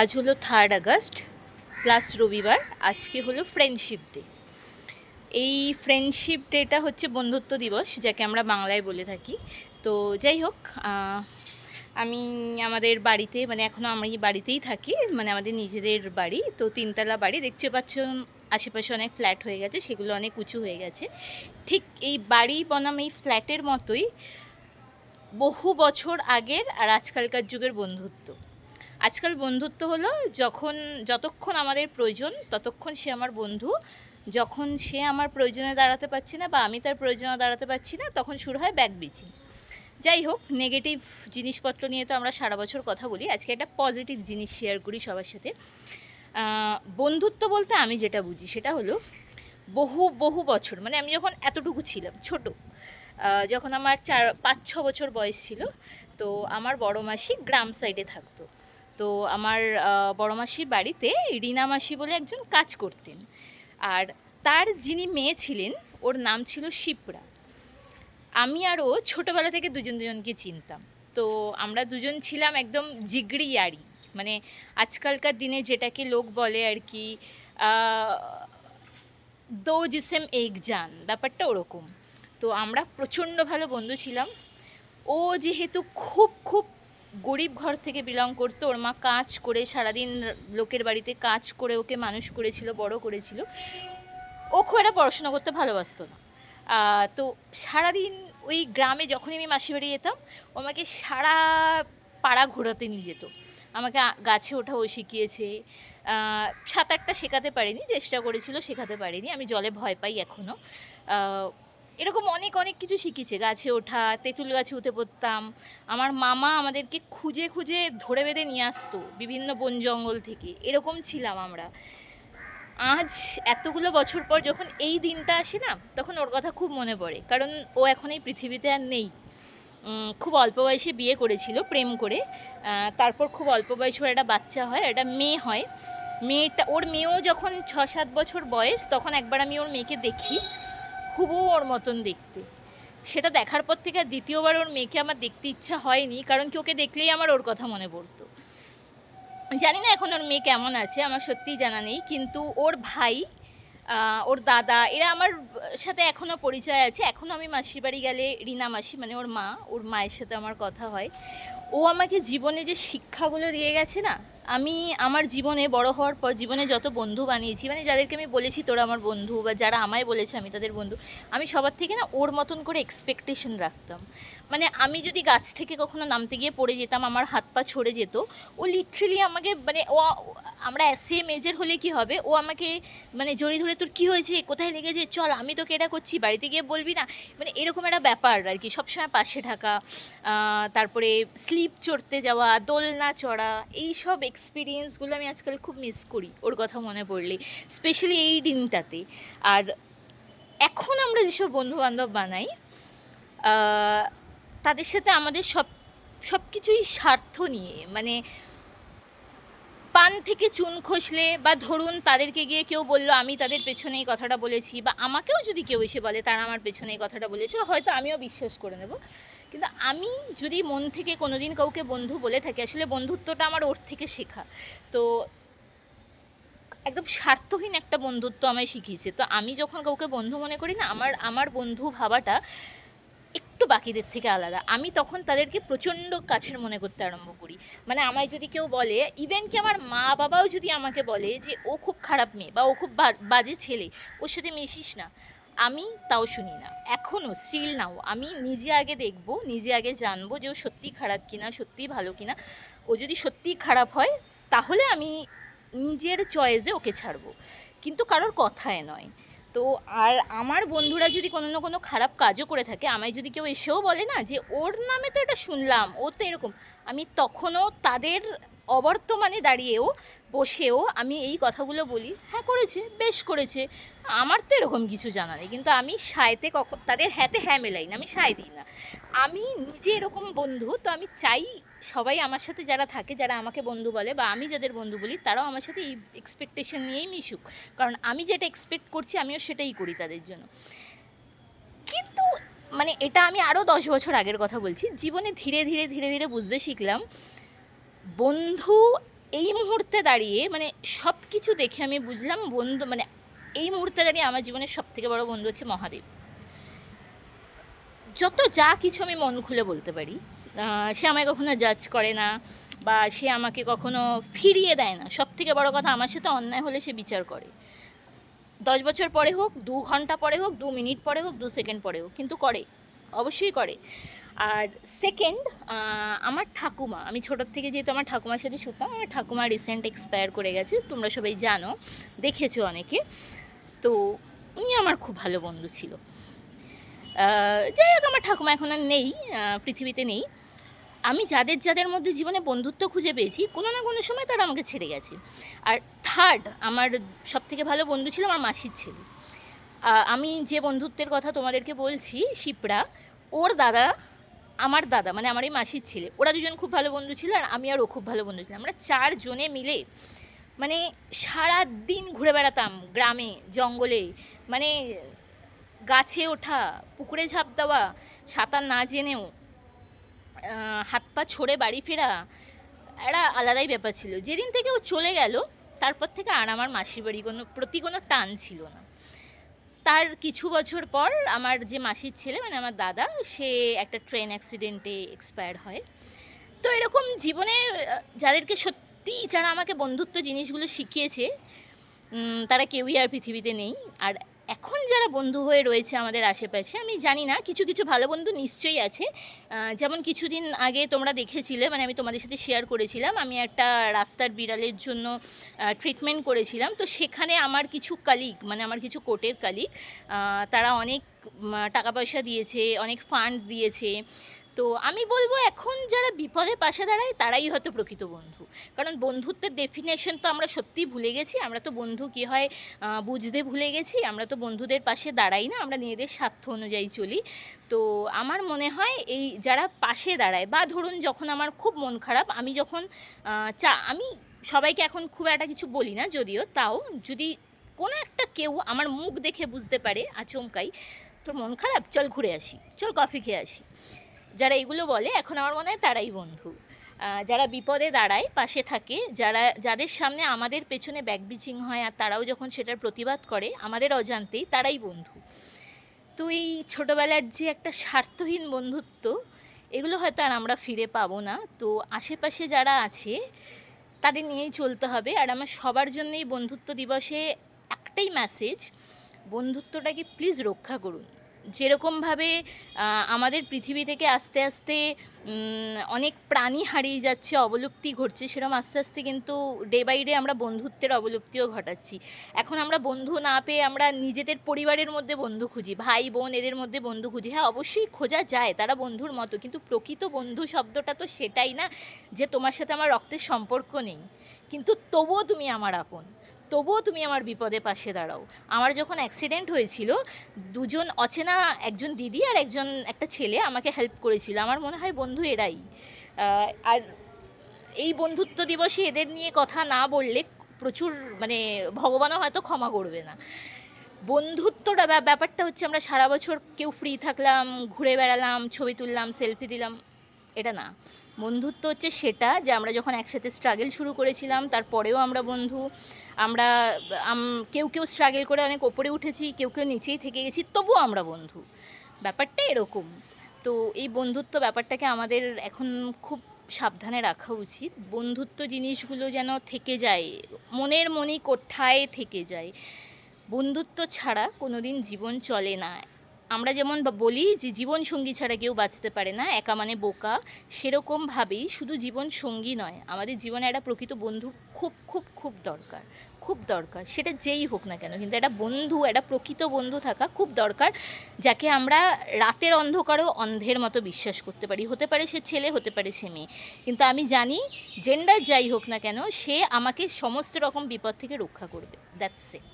আজ হলো third August plus রবিবার, আজকে হলো ফ্রেন্ডশিপ ডে এই ফ্রেন্ডশিপ ডেটা হচ্ছে বন্ধুত্ব দিবস, যাকে আমরা বাংলায় বলে থাকি। তো যাই হোক আমি আমাদের বাড়িতে মানে এখনও আমি বাড়িতেই থাকি মানে আমাদের নিজেদের বাড়ি, তো তিনতলা বাড়ি, দেখতে পাচ্ছ আশেপাশে অনেক ফ্ল্যাট হয়ে গেছে, সেগুলো অনেক উঁচু হয়ে গেছে। ঠিক এই বাড়ি বনাম এই ফ্ল্যাটের মতোই বহু বছর আগের আর আজকালকার যুগের বন্ধুত্ব। আজকাল বন্ধুত্ব হলো যখন, যতক্ষণ আমাদের প্রয়োজন, ততক্ষণ সে আমার বন্ধু। যখন সে আমার প্রয়োজনে দাঁড়াতে পারছে না বা আমি তার প্রয়োজনে দাঁড়াতে পারছি না, তখন শুরু হয় ব্যাক বিচিং যাই হোক নেগেটিভ জিনিসপত্র নিয়ে তো আমরা সারা বছর কথা বলি। আজকে একটা পজিটিভ জিনিস শেয়ার করি সবার সাথে। বন্ধুত্ব বলতে আমি যেটা বুঝি, সেটা হলো বহু বহু বছর মানে আমি যখন এতটুকু ছিলাম, ছোট যখন আমার চার, পাঁচ, ছ বছর বয়স ছিল, তো আমার বড় মাসি গ্রাম সাইডে থাকতো। তো আমার বড় মাসির বাড়িতে রিনা মাসি বলে একজন কাজ করতেন। আর তার যিনি মেয়ে ছিলেন, ওর নাম ছিল শিপ্রা। আমি আর ও ছোটোবেলা থেকে দুজন দুজনকে চিনতাম। তো আমরা দুজন ছিলাম একদম জিগড়ি ইয়ারি মানে আজকালকার দিনে যেটাকে লোক বলে আর কি দো জিসেম এক জান, ব্যাপারটা ওরকম। তো আমরা প্রচণ্ড ভালো বন্ধু ছিলাম। ও যেহেতু খুব খুব গরিব ঘর থেকে বিলং করতো ওর মা কাজ করে সারাদিন লোকের বাড়িতে কাজ করে ওকে মানুষ করেছিল বড় করেছিল। ও খুব একটা পড়াশোনা করতে ভালোবাসতো না। তো সারাদিন ওই গ্রামে যখনই আমি মাসি বাড়ি যেতাম ও আমাকে সারা পাড়া ঘোরাতে নিয়ে যেত। আমাকে গাছে ওঠাও শিখিয়েছে। আহ, সাঁতারটা শেখাতে পারিনি চেষ্টা করেছিল শেখাতে পারিনি। আমি জলে ভয় পাই এখনও এরকম অনেক অনেক কিছু শিখেছে। গাছে ওঠা, তেঁতুল গাছে উঠে পড়তাম। আমার মামা আমাদেরকে খুঁজে খুঁজে ধরে বেঁধে নিয়ে আসতো বিভিন্ন বন জঙ্গল থেকে। এরকম ছিলাম আমরা। আজ এতগুলো বছর পর যখন এই দিনটা আসে না, তখন ওর কথা খুব মনে পড়ে। কারণ ও এখন এই পৃথিবীতে আর নেই। খুব অল্প বয়সে বিয়ে করেছিল, প্রেম করে। তারপর খুব অল্প বয়সে ওর একটা বাচ্চা হয়, একটা মেয়ে হয়। মেয়েটা, ওর মেয়েও যখন ছ সাত বছর বয়স, তখন একবার আমি ওর মেয়েকে দেখি। হুবু ওর মতন দেখতে। সেটা দেখার পর থেকে দ্বিতীয়বার ওর মেয়েকে আমার দেখতে ইচ্ছা হয়নি, কারণ কি ওকে দেখলেই আমার ওর কথা মনে পড়তো। জানি না এখন ওর মেয়ে কেমন আছে, আমার সত্যিই জানা নেই, কিন্তু ওর ভাই ওর দাদা, এরা আমার সাথে এখনও পরিচয় আছে। এখনও আমি মাসির বাড়ি গেলে রিনা মাসি মানে ওর মা, ওর মায়ের সাথে আমার কথা হয়। ও আমাকে জীবনে যে শিক্ষাগুলো দিয়ে গেছে না আমি আমার জীবনে বড় হওয়ার পর জীবনে যত বন্ধু বানিয়েছি মানে যাদেরকে আমি বলেছি তোরা আমার বন্ধু বা যারা আমায় বলেছে আমি তাদের বন্ধু, আমি সবার থেকে না ওর মতন করে এক্সপেকটেশন রাখতাম। মানে আমি যদি গাছ থেকে কখনো নামতে গিয়ে পড়ে যেতাম আমার হাত পা ছড়ে যেত ও লিটারেলি আমাকে মানে ও আমরা সেম এজের হলে কি হবে? ও আমাকে মানে জড়িয়ে ধরে তোর কি হয়েছে? কোথায় লেগেছে চল আমি তোকে এটা করছি বাড়িতে গিয়ে বলবি না? মানে এরকম একটা ব্যাপার আর কি। সবসময় পাশে আহ, তারপরে স্লিপ চড়তে যাওয়া দোলনা চড়া এই সব এক্সপিরিয়েন্সগুলো আমি আজকাল খুব মিস করি ওর কথা মনে পড়লে। স্পেশালি এই দিনটাতে। আর এখন আমরা যেসব বন্ধু বান্ধব বানাই তাদের সাথে আমাদের সব সব কিছুই স্বার্থ নিয়ে মানে পান থেকে চুন খসলে বা ধরুন তাদেরকে গিয়ে কেউ বলল, আমি তাদের পেছনে এই কথাটা বলেছি বা আমাকেও যদি কেউ এসে বলে, তারা আমার পেছনে এই কথাটা বলেছে হয়তো আমিও বিশ্বাস করে নেব। কিন্তু আমি যদি মন থেকে কোনো দিন কাউকে বন্ধু বলে থাকি, আসলে বন্ধুত্বটা আমার ওর থেকে শেখা। তো একদম স্বার্থহীন একটা বন্ধুত্ব আমায় শিখিয়েছে। তো আমি যখন কাউকে বন্ধু মনে করি না, আমার আমার বন্ধু ভাবাটা একটু বাকিদের থেকে আলাদা। আমি তখন তাদেরকে প্রচণ্ড কাছের মনে করতে আরম্ভ করি। মানে আমায় যদি কেউ বলে ইভেন কি আমার মা বাবাও যদি আমাকে বলে যে, ও খুব খারাপ মেয়ে বা ও খুব বাজে ছেলে, ওর সাথে মিশিস না। আমি তাও শুনি না। এখনও স্টিল নাও আমি নিজে আগে দেখব, নিজে আগে জানব যে ও সত্যিই খারাপ কিনা সত্যিই ভালো কিনা। ও যদি সত্যিই খারাপ হয়, তাহলে আমি নিজের চয়েসে ওকে ছাড়বো। কিন্তু কারোর কথায় নয়। তো আর আমার বন্ধুরা যদি কোনো না কোনো খারাপ কাজও করে থাকে, আমায় যদি কেউ এসেও বলে না যে, ওর নামে তো এটা শুনলাম, ও তো এরকম, আমি তখনও তাদের অবর্তমানে দাঁড়িয়েও বসেও আমি এই কথাগুলো বলি হ্যাঁ করেছে, বেশ করেছে, আমার তো এরকম কিছু জানা নেই। কিন্তু আমি সায়তে কখন তাদের হ্যাঁতে হ্যাঁ মেলাই না আমি সায় দিই না। আমি নিজে এরকম বন্ধু, তো আমি চাই সবাই আমার সাথে যারা থাকে, যারা আমাকে বন্ধু বলে বা আমি যাদের বন্ধু বলি, তারাও আমার সাথে এই এক্সপেকটেশন নিয়েই মিশুক। কারণ আমি যেটা এক্সপেক্ট করছি, আমিও সেটাই করি তাদের জন্য। কিন্তু মানে এটা আমি আরও দশ বছর আগের কথা বলছি, জীবনে ধীরে ধীরে ধীরে ধীরে বুঝতে শিখলাম, বন্ধু এই মুহূর্তে দাঁড়িয়ে মানে সব কিছু দেখে আমি বুঝলাম বন্ধু মানে এই মুহূর্তে দাঁড়িয়ে আমার জীবনের সব থেকে বড় বন্ধু হচ্ছে মহাদেব। যত যা কিছু আমি মন খুলে বলতে পারি সে আমায় কখনো জাজ করে না বা সে আমাকে কখনো ফিরিয়ে দেয় না। সব থেকে বড় কথা আমার সাথে অন্যায় হলে সে বিচার করে। দশ বছর পরে হোক, দু ঘণ্টা পরে হোক, দু মিনিট পরে হোক, দু সেকেন্ড পরে হোক, কিন্তু করে, অবশ্যই করে। আর সেকেন্ড আমার ঠাকুমা, আমি ছোটোর থেকে যেহেতু আমার ঠাকুমার সাথে শুতাম আমার ঠাকুমা রিসেন্ট এক্সপায়ার করে গেছে, তোমরা সবাই জানো, দেখেছ অনেকে। তো উনি আমার খুব ভালো বন্ধু ছিল। যাই হোক, আমার ঠাকুমা এখন আর নেই পৃথিবীতে নেই। আমি যাদের যাদের মধ্যে জীবনে বন্ধুত্ব খুঁজে পেয়েছি, কোনো না কোনো সময় তারা আমাকে ছেড়ে গেছে। আর থার্ড আমার সব থেকে ভালো বন্ধু ছিল আমার মাসির ছেলে। আমি যে বন্ধুত্বের কথা তোমাদেরকে বলছি, শিপ্রা, ওর দাদা, আমার দাদা মানে আমার এই মাসির ছেলে, ওরা দুজন খুব ভালো বন্ধু ছিল আর আমি আর ও খুব ভালো বন্ধু ছিলাম। আমরা চারজনে মিলে মানে সারা দিন ঘুরে বেড়াতাম গ্রামে, জঙ্গলে মানে গাছে ওঠা, পুকুরে ঝাঁপ দেওয়া, সাঁতার না জেনেও হাত পা ছড়ে বাড়ি ফেরা একটা আলাদাই ব্যাপার ছিল। যেদিন থেকে ও চলে গেল, তারপর থেকে আর আমার মাসির বাড়ি কোনো, প্রতি কোনো টান ছিল না। তার কিছু বছর পর আমার যে মাসির ছেলে মানে আমার দাদা, সে একটা ট্রেন অ্যাক্সিডেন্টে এক্সপায়ার হয়। তো এরকম জীবনে যাদেরকে সত্যি যারা আমাকে বন্ধুত্ব জিনিসগুলো শিখিয়েছে তারা কেউই আর পৃথিবীতে নেই। আর এখন যারা বন্ধু হয়ে রয়েছে আমাদের আশেপাশে, আমি জানি না, কিছু কিছু ভালো বন্ধু নিশ্চয়ই আছে। যেমন কিছুদিন আগে তোমরা দেখেছিলে মানে আমি তোমাদের সাথে শেয়ার করেছিলাম, আমি একটা রাস্তার বিড়ালের জন্য ট্রিটমেন্ট করেছিলাম। তো সেখানে আমার কিছু কালিগ মানে আমার কিছু কোর্টের কালিগ তারা অনেক টাকা পয়সা দিয়েছে, অনেক ফান্ড দিয়েছে। তো আমি বলব এখন যারা বিপদে পাশে দাঁড়ায়, তারাই হয়তো প্রকৃত বন্ধু। কারণ বন্ধুত্বের ডেফিনেশন তো আমরা সত্যিই ভুলে গেছি। আমরা তো বন্ধু কী হয় বুঝতে ভুলে গেছি। আমরা তো বন্ধুদের পাশে দাঁড়াই না, আমরা নিজেদের স্বার্থ অনুযায়ী চলি। তো আমার মনে হয় এই যারা পাশে দাঁড়ায়, বা ধরুন যখন আমার খুব মন খারাপ, আমি যখন চা, আমি সবাইকে এখন খুব একটা কিছু বলি না, যদিও তাও যদি কোনো একটা কেউ আমার মুখ দেখে বুঝতে পারে, আচমকাই, তোর মন খারাপ, চল ঘুরে আসি, চল কফি খেয়ে আসি। যারা এগুলো বলে, এখন আমার মনে হয় তারাই বন্ধু। যারা বিপদে দাঁড়ায়, পাশে থাকে, যারা, যাদের সামনে আমাদের পেছনে ব্যাকবিচিং হয় আর তারাও যখন সেটার প্রতিবাদ করে, আমাদের অজান্তেই তারাই বন্ধু। তো এই ছোটোবেলার যে একটা স্বার্থহীন বন্ধুত্ব, এগুলো হয়তো আর আমরা ফিরে পাবো না। তো আশেপাশে যারা আছে, তাদের নিয়েই চলতে হবে। আর আমার সবার জন্যই বন্ধুত্ব দিবসে একটাই মেসেজ বন্ধুত্বটাকে প্লিজ রক্ষা করুন। যেরকমভাবে আমাদের পৃথিবী থেকে আস্তে আস্তে অনেক প্রাণী হারিয়ে যাচ্ছে, অবলুপ্তি ঘটছে সেরকম আস্তে আস্তে কিন্তু ডে বাই ডে আমরা বন্ধুত্বের অবলুপ্তিও ঘটাচ্ছি। এখন আমরা বন্ধু না পেয়ে আমরা নিজেদের পরিবারের মধ্যে বন্ধু খুঁজি, ভাই, বোন এদের মধ্যে বন্ধু খুঁজি। হ্যাঁ অবশ্যই খোঁজা যায়, তারা বন্ধুর মতো, কিন্তু প্রকৃত বন্ধু শব্দটা তো সেটাই না যে তোমার সাথে আমার রক্তের সম্পর্ক নেই। কিন্তু তবুও তুমি আমার আপন। তবুও তুমি আমার বিপদে পাশে দাঁড়াও। আমার যখন অ্যাক্সিডেন্ট হয়েছিল, দুজন অচেনা একজন দিদি আর একজন একটা ছেলে আমাকে হেল্প করেছিল। আমার মনে হয় বন্ধু এরাই। আর এই বন্ধুত্ব দিবসে এদের নিয়ে কথা না বললে প্রচুর মানে ভগবানও হয়তো ক্ষমা করবে না। বন্ধুত্বটা ব্যা- ব্যাপারটা হচ্ছে আমরা সারা বছর কেউ ফ্রি থাকলাম, ঘুরে বেড়ালাম, ছবি তুললাম সেলফি দিলাম। এটা না। বন্ধুত্ব হচ্ছে সেটা যে আমরা যখন একসাথে স্ট্রাগল শুরু করেছিলাম, তারপরেও আমরা বন্ধু, আমরা কেউ কেউ স্ট্রাগল করে অনেক ওপরে উঠেছি, কেউ কেউ নিচেই থেকে গেছি, তবুও আমরা বন্ধু। ব্যাপারটা এরকম। তো এই বন্ধুত্ব ব্যাপারটাকে আমাদের এখন খুব সাবধানে রাখা উচিত। বন্ধুত্ব জিনিসগুলো যেন থেকে যায়, মনের মনি কোঠায় থেকে যায়। বন্ধুত্ব ছাড়া কোনোদিন জীবন চলে না। আমরা যেমন বলি যে জীবন সঙ্গী ছাড়া কেউ বাঁচতে পারে না, একা মানে বোকা। সেরকমভাবেই শুধু জীবন সঙ্গী নয়, আমাদের জীবনে একটা প্রকৃত বন্ধু খুব খুব খুব দরকার খুব দরকার। সেটা যেই হোক না কেন, কিন্তু একটা বন্ধু, একটা প্রকৃত বন্ধু থাকা খুব দরকার, যাকে আমরা রাতের অন্ধকারেও অন্ধের মতো বিশ্বাস করতে পারি। হতে পারে সে ছেলে, হতে পারে সে মেয়ে। কিন্তু আমি জানি জেন্ডার যাই হোক না কেন, সে আমাকে সমস্ত রকম বিপদ থেকে রক্ষা করবে। That's it